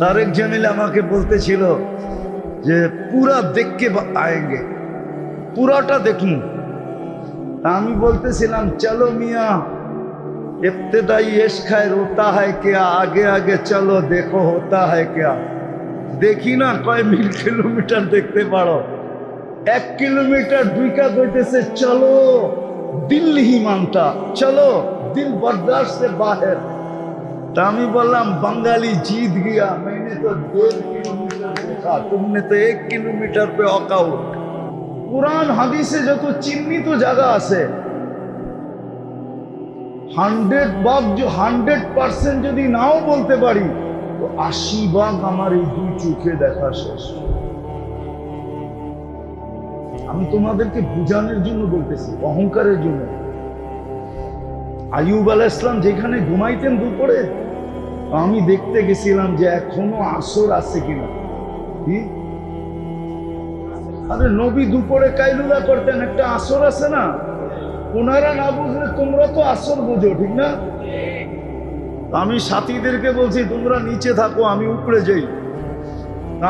তারেক জামিল আমাকে বলতেছিল যে পুরা দেখকে আয়েঙ্গে, পুরাটা দেখুন। আমি বলতেছিলাম, চলো মিয়া ইফতেদাই এস খায় রোতা হয় কেয়া আগে আগে চলো, দেখো হতা হয় কেয়া দেখি না কয় মিল কিলোমিটার দেখতে পারো। এক কিলোমিটার দুইকা কইতেছে চলো, দিল্লি হিমানটা, চলো, দিল বরদাস্ত বাহের। তা আমি বললাম बंगाली जीत गया मैंने तो डेढ़ किलोमीटर देखा तुमने तो एक किलोमीटर पे অকাউট কোরআন হাদিসে যত চিহ্নিত জায়গা আছে হান্ড্রেড ভাগ হান্ড্রেড পার্সেন্ট যদি নাও বলতে পারি তো আশি ভাগ আমার এই দুই চোখে দেখা শেষ আমি তোমাদেরকে বুঝানোর জন্য বলতেছি অহংকারের জন্য আইয়ুব আলাহ ইসলাম যেখানে ঘুমাইতেন দুপুরে আমি দেখতে গেছিলাম যে এখনও আসর আছে কিনা। কি? আরে নবী দুপুরে কাইলুলা করতেন, একটা আসর আছে না? ওনারা না বুঝলে তোমরা তো আসর বুঝো, ঠিক না? আমি সাথীদেরকে বলছি, তোমরা নিচে থাকো, আমি উপরে যাই।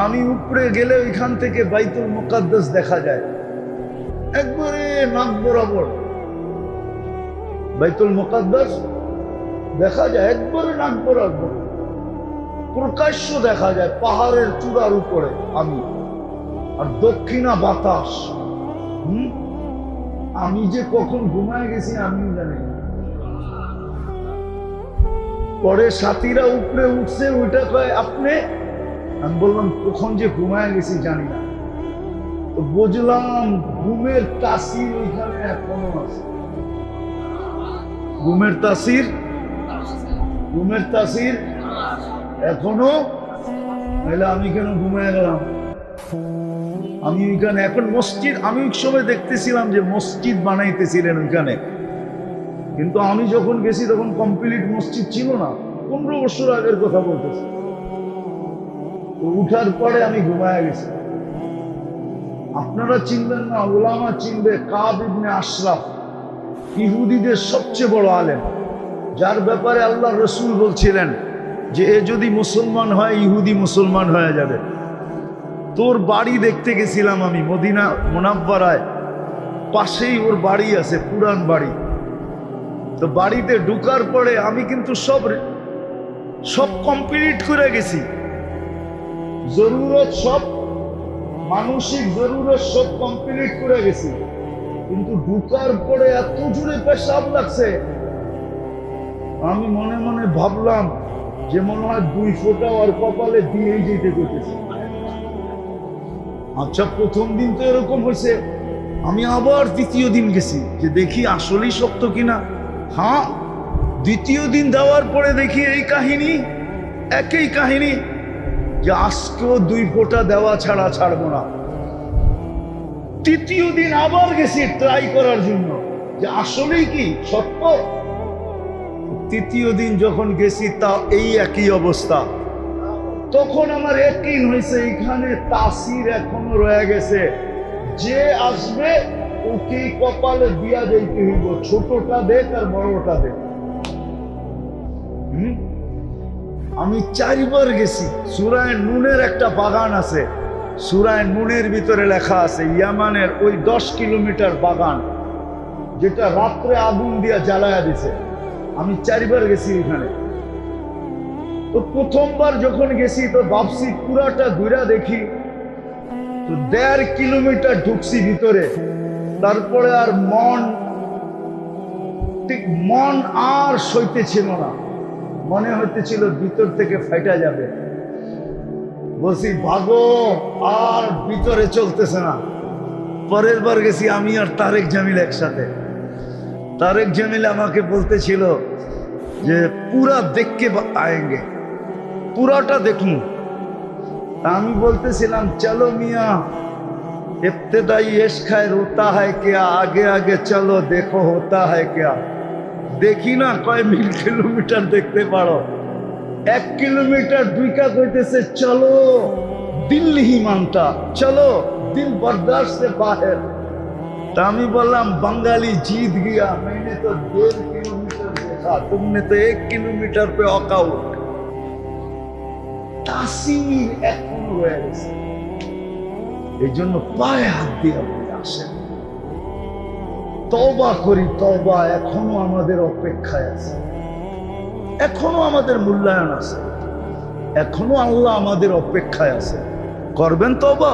আমি উপরে গেলে ওইখান থেকে বাইতুল মুকাদ্দাস দেখা যায়। একবারে নাক বরাবর। বাইতুল মুকাদ্দাস দেখা যায় একবারে নাক বরাবর প্রকাশ্য দেখা যায় পাহাড়ের চূড়ার উপরে আমি আর দক্ষিণা বাতাস। হুম? আমি যে কখন ঘুমায় গেছি আমি জানি পরে সাথীরা উপরে উঠছে ওইটা কয়, আপনি? আমি বললাম, কখন যে ঘুমায় গেছি জানি না। বুঝলাম ঘুমের তাসির ওইখানে এখনও আছে। ঘুমের তাসির? ঘুমের তাসির এখনও? নাহলে আমি কেন ঘুমায় গেলাম? আমি ওইখানে এখন মসজিদ, আমি ওই সময় দেখতেছিলাম যে মসজিদ বানাইতেছিলেন ওইখানে। কিন্তু আমি যখন গেছি তখন কমপ্লিট মসজিদ ছিল না। পনেরো বছর আগের কথা বলতেছি। উঠার পরে আমি ঘুমায় গেছি। আপনারা চিনবেন না, ওলামা চিনবে, কাব ইবনে আশরাফ, ইহুদিদের সবচেয়ে বড় আলেম। যার ব্যাপারে আল্লাহ রসুল বলছিলেন যে, এ যদি মুসলমান হয়, ইহুদি মুসলমান হয়ে যাবে। তোর বাড়ি দেখতে গেছিলাম আমি, মদিনা মোনাব্বারায়। পাশেই ওর বাড়ি আছে, পুরান বাড়ি। তো বাড়িতে ঢুকার পরে আমি কিন্তু সব সব কমপ্লিট করে গেছি। জরুরত সব, মানসিক জরুরত সব কমপ্লিট করে গেছি। কিন্তু ঢুকার পরে এত জোরে পেশাব লাগছে আমি মনে মনে ভাবলাম যে মনে হয় দুই ফোঁটা আর কপালে দিয়েই যেতে করতেছি। আচ্ছা প্রথম দিন তো এরকম হয়েছে। আমি আবার দ্বিতীয় দিন গেছি, যে দেখি আসলেই সত্য কিনা। হ্যাঁ দ্বিতীয় দিন দেওয়ার পরে দেখি এই কাহিনী, একই কাহিনী, যে আজকেও দুই ফোঁটা দেওয়া ছাড়া ছাড়বো না। তৃতীয় দিন আবার গেছি ট্রাই করার জন্য, যে আসলেই কি সত্য? তৃতীয় দিন যখন গেছি, তা এই একই অবস্থা। তখন আমার একই হয়েছে, এখানে তাসির এখনও রয়ে গেছে। যে আসবে ওকে কপালে দিয়া যাইতে হইব। ছোটটা দেখ আর বড়টা দেখ। আমি চারবার গেছি। সুরায় নুনের একটা বাগান আছে। সুরায় নুনের ভিতরে লেখা আছে, ইয়ামানের ওই দশ কিলোমিটার বাগান, যেটা রাত্রে আগুন দিয়া জ্বালায়া দিছে। আমি চারবার গেছি এখানে। তো প্রথমবার যখন গেছি, তো ভাবছি পুরাটা ঘুরা দেখি। তো দেড় কিলোমিটার ঢুকছি ভিতরে। তারপরে আর মন, ঠিক মন আর সইতেছিল না। মনে হইতেছিল ভিতর থেকে ফাইটা যাবে। বলছি, ভাগো, আর ভিতরে চলতেছে না। পরের বার গেছি আমি আর তারেক জামিল একসাথে। তারেক জামিল আমাকে বলতেছিল যে পুরা দেখকে আয়েঙ্গে। পুরাটা দেখুন আমি বলতেছিলাম, চলো মিয়া ইফতেদাই এস খায় রোতা হয় কেয়া, আগে আগে চলো, দেখো হতা হয় কেয়া। দেখি না কয় মিল কিলোমিটার দেখতে পারো। এক কিলোমিটার দুইকা কইতেছে, চলো, দিল্লি হিমানটা চলো, দিল বরদাস সে বাহের। তা আমি বললাম, বাঙালি জিত গিয়া মেনে তো দেড় কিলোমিটার देखा तुमने तो एक किलोमीटर पे ऑकआउट তাসির এখনো রয়ে গেছে এই জন্য পায়ে হাত দিয়ে আপনি আসেন তবা করি তবা এখনো আমাদের অপেক্ষায় আছে এখনো আমাদের মূল্যায়ন আছে এখনো আল্লাহ আমাদের অপেক্ষায় আছে করবেন তবা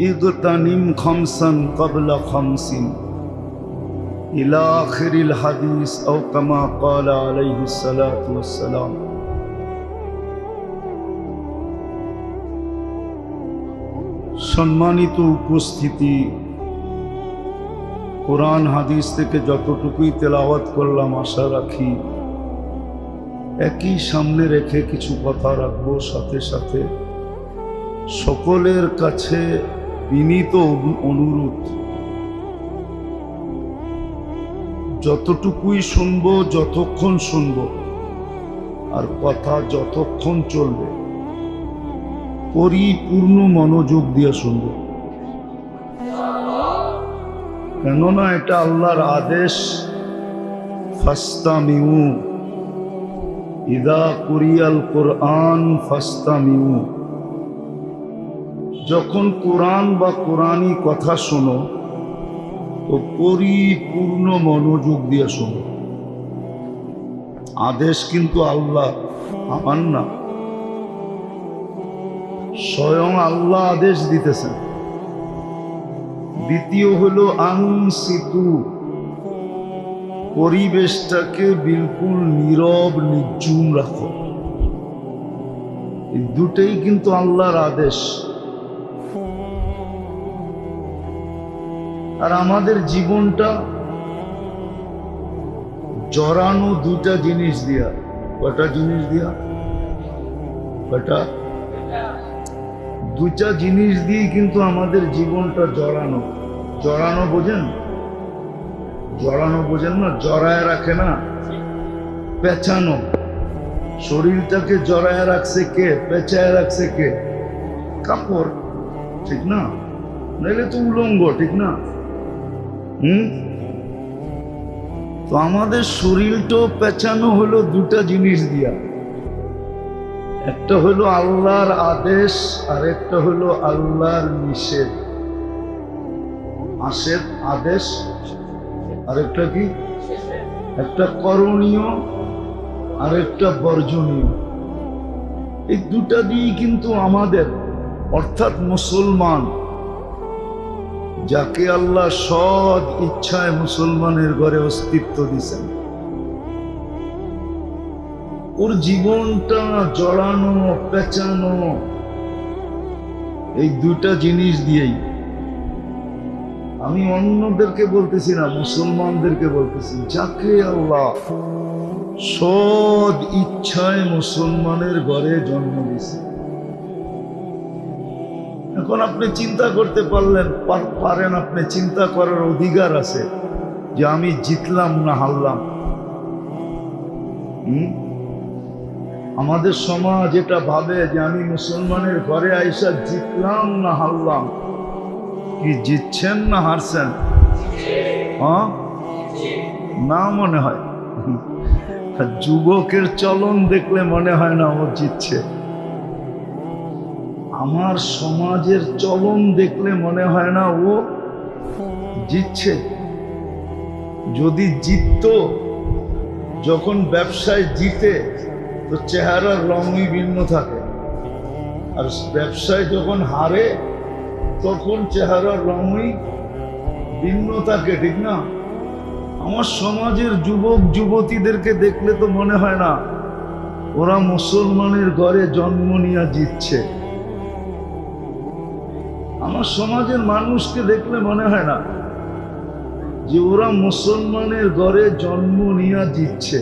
ইগতানিম খামসান কবলা খামসিন আখিরিল হাদিস আও কামা ক্বালা আলাইহিস সালাতু ওয়াস সালাম সম্মানিত উপস্থিতি, কোরআন হাদিস থেকে যতটুকুই তেলাওয়াত করলাম, আশা রাখি একই সামনে রেখে কিছু কথা রাখব, সাথে সাথে সকলের কাছে বিনীত অনু- অনুরোধ। যতটুকুই শুনব, যতক্ষণ শুনব, আর কথা যতক্ষণ চলবে, পরিপূর্ণ মনোযোগ দিয়ে শুনব। কেননা এটা আল্লাহর আদেশ, ফাস্তামিউ। ইদা কুরিয়াল কোরআন, ফাস্তামিউ। যখন কোরআন বা কোরআনই কথা শোনো পরিপূর্ণ মনোযোগ দিয়ে শোনো। আদেশ কিন্তু আল্লাহ, আমার না। স্বয়ং আল্লাহ আদেশ দিতেছেন। দ্বিতীয় হলো আংসিতু পরিবেশটাকে বিলকুল নীরব নির্জুম রাখো। দুটেই কিন্তু আল্লাহর আদেশ। আর আমাদের জীবনটা জড়ানো দুটা জিনিস দিয়া। কটা জিনিস দিয়া? কটা দুটা জিনিস দিয়ে কিন্তু আমাদের জীবনটা জড়ানো। জড়ানো বোঝেন? জড়ানো বোঝেন না, জড়ায় রাখে না। পেঁচানো। শরীরটাকে জড়ায় রাখছে কে? পেঁচায় রাখছে কে? কাপড়, ঠিক না? নাহলে তো উলঙ্গ, ঠিক না? হুম? তো আমাদের শরীরটাও পেঁচানো হলো দুটা জিনিস দিয়া। একটা হলো আল্লাহর আদেশ আর একটা হলো আল্লাহর নিষেধ। আশেদ আদেশ আর একটা কি? একটা করণীয় আর একটা বর্জনীয়। এই দুটা দিয়েই কিন্তু আমাদের, অর্থাৎ মুসলমান যাকে আল্লাহ সৎ ইচ্ছায় মুসলমানের ঘরে অস্তিত্ব দিছেন। ওর জীবনটা জড়ানো, পেঁচানো, এই দুটা জিনিস দিয়েই। আমি অন্যদেরকে বলতেছি না, মুসলমানদেরকে বলতেছি, যাকে আল্লাহ সৎ ইচ্ছায় মুসলমানের ঘরে জন্ম দিছে এখন আপনি চিন্তা করতে পারলেন পারেন আপনি, চিন্তা করার অধিকার আছে যে আমি জিতলাম না হারলাম। আমাদের সমাজ এটা ভাবে যে আমি মুসলমানের ঘরে আইসা জিতলাম না হারলাম। কি জিতছেন না হারছেন? হ্যাঁ? না মনে হয়। যুবকের চলন দেখলে মনে হয় না ও জিতছে। আমার সমাজের চলন দেখলে মনে হয় না ও জিতছে। যদি জিততো, যখন ব্যবসায় জিতে, তো চেহারার রঙই ভিন্ন থাকে। আর ব্যবসায় যখন হারে, তখন চেহারার রঙই ভিন্ন থাকে, ঠিক না? আমার সমাজের যুবক, যুবতীদেরকে দেখলে তো মনে হয় না, ওরা মুসলমানের ঘরে জন্ম নিয়ে জিতছে। আমার সমাজের মানুষকে দেখলে মনে হয় না যে ওরা মুসলমানের ঘরে জন্ম নিয়ে জিতছে।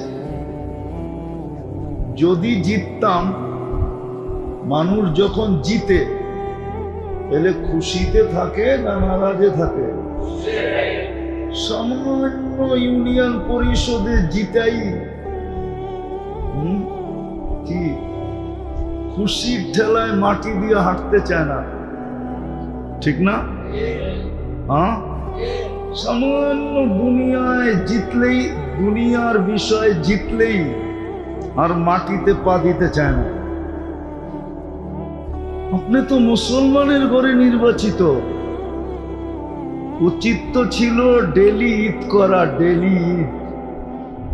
যদি জিততাম, মানুষ যখন জিতে এলে খুশিতে থাকে না নারাজে থাকে? সামান্য ইউনিয়ন পরিষদে জিতাই। খুশির ঠেলায় মাটি দিয়ে হাঁটতে চায় না। ঠিক না? হ্যাঁ? সামান্য দুনিয়ায় জিতলেই, দুনিয়ার বিষয়ে জিতলেই আর মাটিতে পা দিতে চায় না। আপনি তো মুসলমানের ঘরে নির্বাচিত। উচিত তো ছিল ডেলি ঈদ করা, ডেলি ঈদ।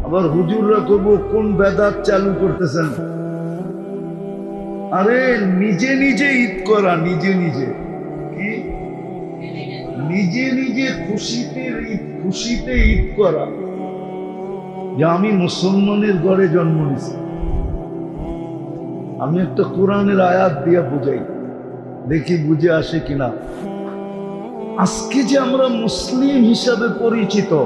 আবার হুজুররা কব কোন বেদাত চালু করতেছেন? আরে নিজে নিজে ঈদ করা, নিজে নিজে। নিজে নিজে খুশিতে ঈদ খুশিতে ঈদ করা। যে আমি মুসলমানের ঘরে জন্ম নিছি। আমি একটা কোরআনের আয়াত দিয়ে বুঝাই। দেখি বুঝে আসে কিনা। আজকে যে আমরা মুসলিম হিসাবে পরিচিত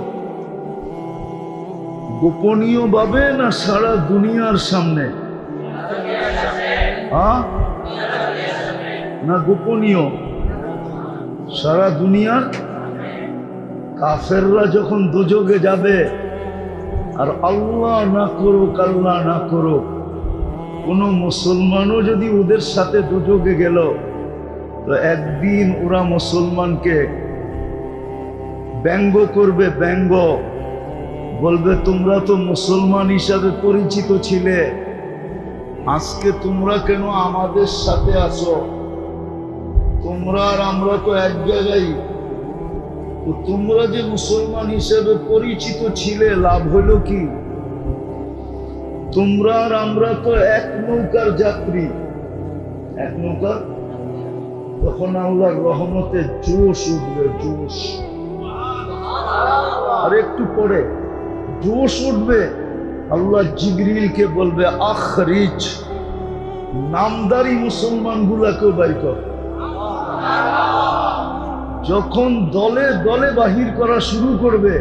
গোপনীয় ভাবে না সারা দুনিয়ার সামনে? হ্যাঁ? না গোপনীয়। সারা দুনিয়ার কাফেররা যখন দুযোগে যাবে, আর আল্লাহ না করুক, আল্লাহ না করুক, কোন মুসলমানও যদি ওদের সাথে দুযোগে গেল, তো একদিন ওরা মুসলমানকে ব্যঙ্গ করবে, ব্যঙ্গ। বলবে, তোমরা তো মুসলমান হিসাবে পরিচিত ছিলে, আজকে তোমরা কেন আমাদের সাথে আছো? তোমরা আর আমরা তো এক জায়গায়। তো তোমরা যে মুসলমান হিসেবে পরিচিত ছিলে, লাভ হলো কি? তোমরা আর আমরা তো এক নৌকার যাত্রী। এক নৌকার তখন আল্লাহর রহমতে জোশ উঠবে, জোশ। আর একটু পরে জোশ উঠবে, আল্লাহ জিবরিলকে বলবে, আখরিজ, নামদারি মুসলমান গুলাকেও বাইর কর। যখন দলে দলে বাহির করা শুরু করবে,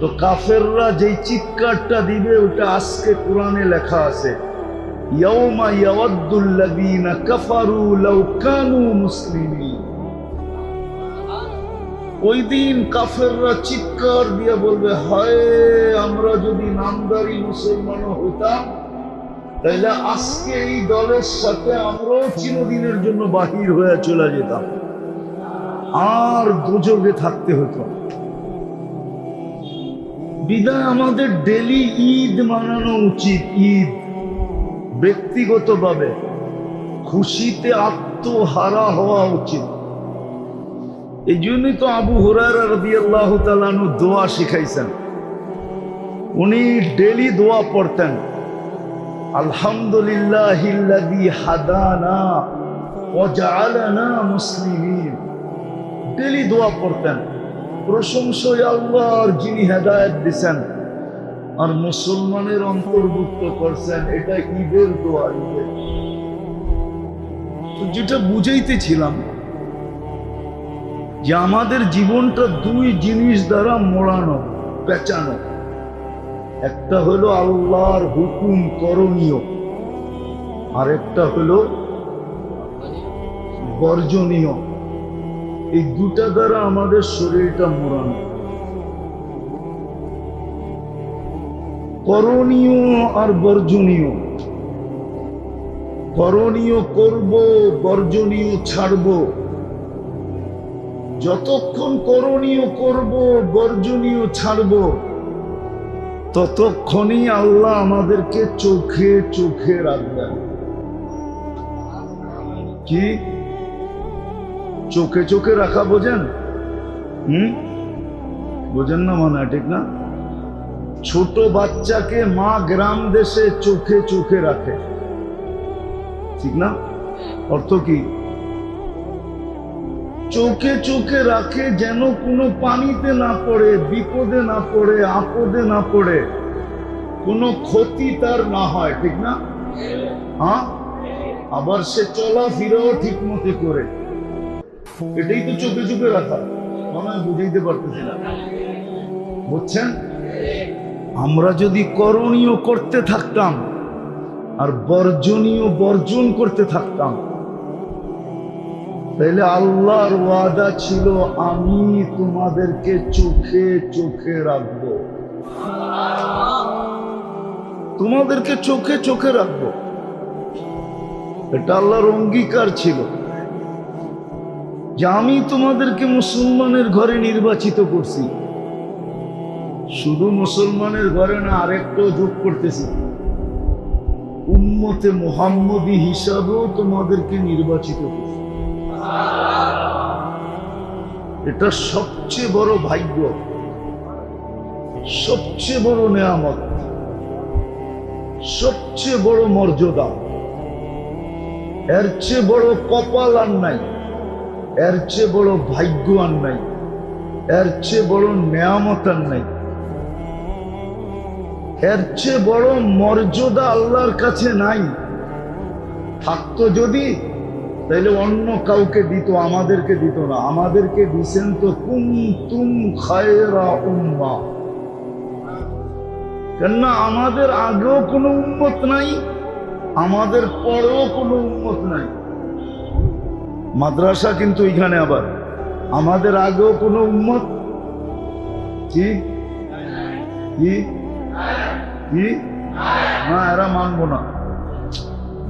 তো কাফেররা যেই চিৎকারটা দিবে, ওটা আজকে কোরআনে লেখা আছে। চিৎকার দিয়ে বলবে, হায়, আমরা যদি নামদারি মুসলমান হইতাম তাহলে আজকে এই দলের সাথে আমরাও চিরদিনের জন্য বাহির হয়ে চলে যেতাম। আর দুযোগে থাকতে হতো। বিদায় আমাদের ডেলি ঈদ মানানো উচিত, ঈদ। ব্যক্তিগতভাবে খুশিতে আত্মহারা হওয়া উচিত। এই জন্যই তো আবু হুরার আল্লাহ দোয়া শিখাইছেন। উনি ডেলি দোয়া পড়তেন। ডেলি দোয়া প্রশংসয় যিনি আর মুসলমানের অন্তর্ভুক্ত করছেন, এটা ঈদের দোয়া ঈদের যেটা বুঝাইতেছিলাম, যে আমাদের জীবনটা দুই জিনিস দ্বারা মোড়ানো, পেঁচানো। একটা হলো আল্লাহর হুকুম করণীয় আর একটা হলো বর্জনীয়। এই দুটা দ্বারা আমাদের শরীরটা মোড়ানো। করণীয় আর বর্জনীয়। করণীয় করব, বর্জনীয় ছাড়ব। যতক্ষণ করণীয় করব, বর্জনীয় ছাড়ব। ততক্ষণই আল্লাহ আমাদেরকে চোখে চোখে রাখবেন। কি? চোখে চোখে রাখা বোঝেন? হুম? বোঝেন না মনে, ঠিক না? ছোট বাচ্চাকে মা গ্রাম দেশে চোখে চোখে রাখে। ঠিক না? অর্থ কি? চোখে চোখে রাখে যেন কোনো পানিতে না পড়ে, বিপদে না পড়ে, আপদে না পড়ে। কোনো ক্ষতি তার না হয়, ঠিক না? হ্যাঁ? আবার সে চলাফেরাও ঠিক মতো করে। এটাই তো চোখে চোখে রাখা। মনে হয় বুঝাইতে পারতেছি না। বুঝছেন? আমরা যদি করণীয় করতে থাকতাম আর বর্জনীয় বর্জন করতে থাকতাম তাহলে আল্লাহর ওয়াদা ছিল, আমি তোমাদেরকে চোখে চোখে রাখব। তোমাদেরকে চোখে চোখে রাখব। এটা আল্লাহর অঙ্গীকার ছিল যে আমি তোমাদেরকে মুসলমানের ঘরে নির্বাচিত করছি। শুধু মুসলমানের ঘরে না, আরেকটাও যোগ করতেছি। উম্মতে মোহাম্মদী হিসাবেও তোমাদেরকে নির্বাচিত করছি। এটা সবচেয়ে বড় ভাগ্য, সবচেয়ে বড় নেয়ামত, সবচেয়ে বড় মর্যাদা। এর চেয়ে বড় কপাল আর নাই, এর চেয়ে বড় ভাগ্য আর নাই, এর চেয়ে বড় নেয়ামত আর নাই। এর চেয়ে বড় মর্যাদা আল্লাহর কাছে নাই। থাকতো যদি তাহলে অন্য কাউকে দিত, আমাদেরকে দিত না। আমাদেরকে দিছেন তো কুম তুম খায়রা উম্মা। কেননা আমাদের আগেও কোনো উন্মত নাই, আমাদের পরেও কোনো উন্মত নাই। মাদ্রাসা কিন্তু এখানে আবার। আমাদের আগেও কোনো উন্মত কি? কি? কি? না, এরা মানবো না।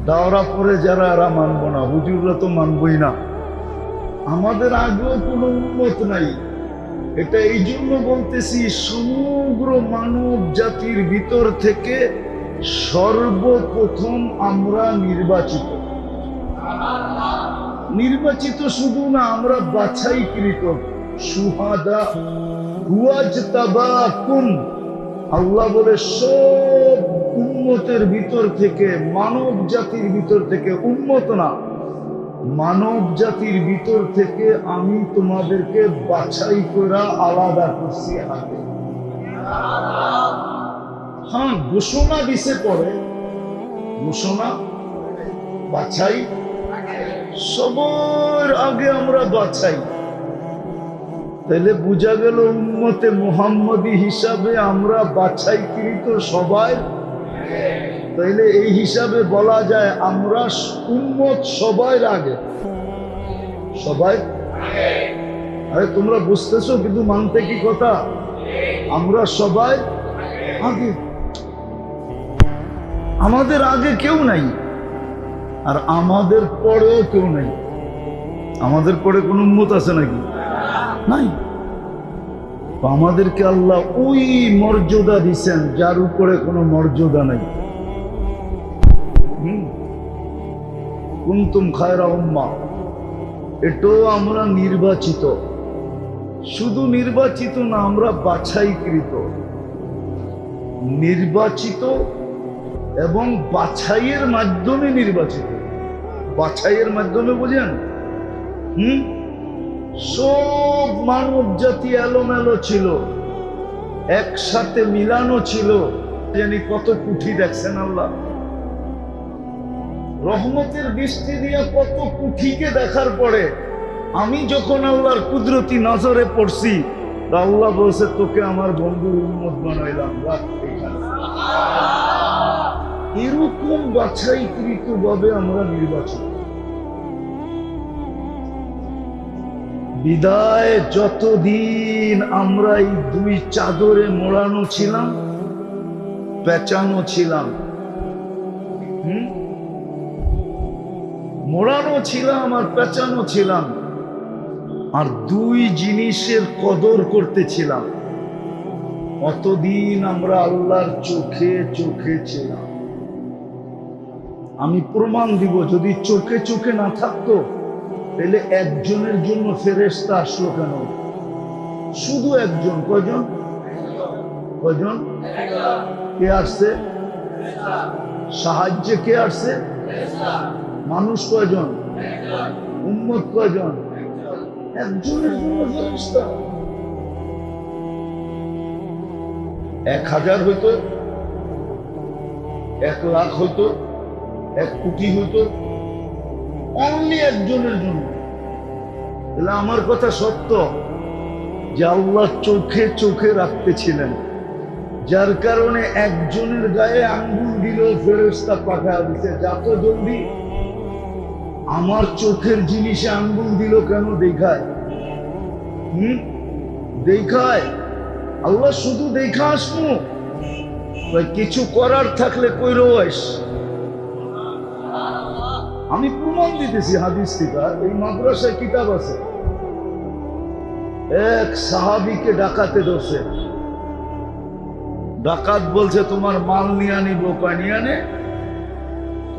দাওরা পরে যারা এরা মানব না, হুজুররা তো মানবই না। আমাদের আগেও কোনো উন্মত নাই। এটা এই জন্য বলতেছি, সমগ্র মানব জাতির ভিতর থেকে সর্বপ্রথম আমরা নির্বাচিত। নির্বাচিত শুধু না, আমরা বাছাইকৃত। সুহাদা হুয়াজ আল্লাহ বলে, সব উন্মতের ভিতর থেকে মানব জাতির ভিতর থেকে উন্মত না মানব জাতির ভিতর থেকে আমি তোমাদেরকে বাছাই করা আলাদা করছি হাতে। হ্যাঁ ঘোষণা দিছে পরে। ঘোষণা, বাছাই। সবার আগে আমরা বাছাই। তাহলে বোঝা গেল উন্মতে মোহাম্মদী হিসাবে আমরা বাছাইকৃত সবাই তাইলে এই হিসাবে বলা যায় আমরা উন্মত সবার আগে সবাই? আরে, তোমরা বুঝতেছো কিন্তু মানতে কি কথা? আমরা সবাই আগে আমাদের আগে কেউ নাই, আর আমাদের পরেও কেউ নাই। আমাদের পরে কোন উন্মত আছে নাকি? নাই। আমাদেরকে আল্লাহ ওই মর্যাদা দিছেন, যার উপরে কোনো মর্যাদা নাই। কুন্তুম খায়রা উম্মা। এটাও আমরা নির্বাচিত। শুধু নির্বাচিত না, আমরা বাছাইকৃত। নির্বাচিত এবং বাছাইয়ের মাধ্যমে নির্বাচিত। বাছাইয়ের মাধ্যমে বোঝেন? হুম? সব মানব জাতি এলোমেলো ছিল। একসাথে মিলানো ছিল। জানি কত কুঠি দেখছেন আল্লাহ। রহমতের দৃষ্টি দিয়ে কত কুঠিকে দেখার পরে আমি যখন আল্লাহর কুদরতি নজরে পড়ছি আল্লাহ বলছে, তোকে আমার বন্ধুর উন্মত বানাইলাম। এরকম বাছাইকৃত ভাবে আমরা নির্বাচন বিদায়, যতদিন আমরা এই দুই চাদরে মোড়ানো ছিলাম, পেঁচানো ছিলাম মোড়ানো ছিলাম আর পেঁচানো ছিলাম, আর দুই জিনিসের কদর করতেছিলাম অতদিন আমরা আল্লাহর চোখে চোখে ছিলাম। আমি প্রমাণ দিব, যদি চোখে চোখে না থাকতো তাহলে একজনের জন্য ফেরেস্তা আসলো কেন? শুধু একজন। কজন কজন কে আসছে? সাহায্যে কে আসছে? মানুষ কয়জন? উম্মত কয়জন? একজনের জন্য ফেরেশতা। এক হাজার হইতো, এক লাখ হইতো, এক কোটি হইতো অনলি একজনের জন্য। তাহলে আমার কথা সত্য? যে আল্লাহ চোখে চোখে রাখতেছিলেন। যার কারণে একজনের গায়ে আঙ্গুল দিলেও ফেরস্তা পাঠা দিছে যত জলদি। আমার চোখের জিনিসে আঙ্গুল দিল কেন দেখায়? হুম? দেখায়? আল্লাহ শুধু দেখা আসব কিছু করার থাকলে কইরো আইস আমি প্রমাণ দিতেছি হাদিস থেকে, এই মাদ্রাসায় কিতাব আছে। এক সাহাবিকে ডাকাতে ধরছে। ডাকাত বলছে, তোমার মাল নিয়ে আনি বোকা নিয়ে আনে?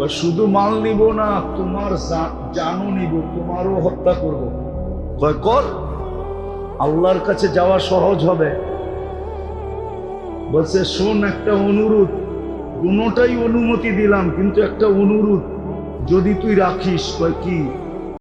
শুধু মাল নিব না, তোমার জা- জানও নিব, তোমারও হত্যা করব। কয়, কর, আল্লাহর কাছে যাওয়া সহজ হবে। বলছে, শোন, একটা অনুরোধ। দুটাই অনুমতি দিলাম, কিন্তু একটা অনুরোধ। যদি তুই রাখিস কয় কি?